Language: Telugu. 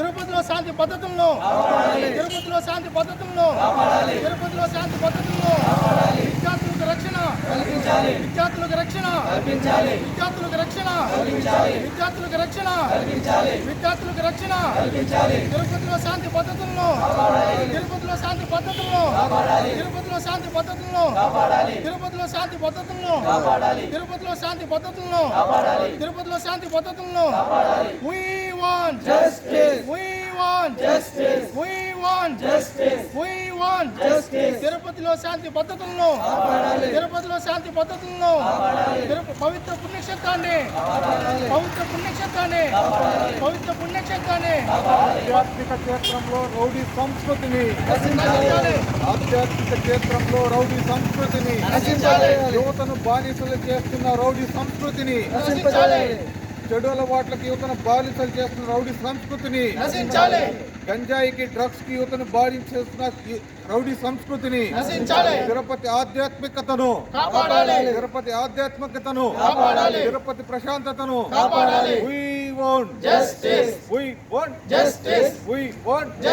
తిరుపతిలో శాంతి పద్ధతులను తిరుపతిలో శాంతి పద్ధతులను తిరుపతిలో శాంతి పద్ధతులను విద్యార్థులకు రక్షణ విద్యార్థులకు రక్షణ విద్యార్థులకు రక్షణ విద్యార్థులకు రక్షణ విద్యార్థులకు రక్షణ తిరుపతిలో శాంతి పద్ధతులను తిరుపతిలో శాంతి పద్ధతులను తిరుపతిలో శాంతి పద్ధతులను తిరుపతిలో శాంతి పద్ధతులను తిరుపతిలో శాంతి పద్ధతులను తిరుపతిలో శాంతి పద్ధతులను we want justice. We want justice. We want justice. We want justice. తిరుపతిలో శాంతి పద్ధతులను తిరుపతిలో శాంతి పద్ధతులను పవిత్ర పుణ్యక్షేత్రాన్ని పవిత్ర పుణ్యక్షేత్రాన్ని పవిత్ర పుణ్యక్షేత్రాన్ని ఆధ్యాత్మిక క్షేత్రంలో రౌడీ సంస్కృతిని నశించాలి. ఆధ్యాత్మిక క్షేత్రంలో రౌడీ సంస్కృతిని నశించాలి. యువతను బానిసలు చేస్తున్న రౌడీ సంస్కృతిని నశించాలి. చెడు అలవాట్లకు యువతను బానిసలు చేస్తున్న రౌడీ సంస్కృతిని గంజాయికి డ్రగ్స్కి యువతను బానిస చేస్తున్న ఈ రౌడీ సంస్కృతిని తిరుపతి ఆధ్యాత్మికతను తిరుపతి ఆధ్యాత్మికతను. తిరుపతి ప్రశాంతతను.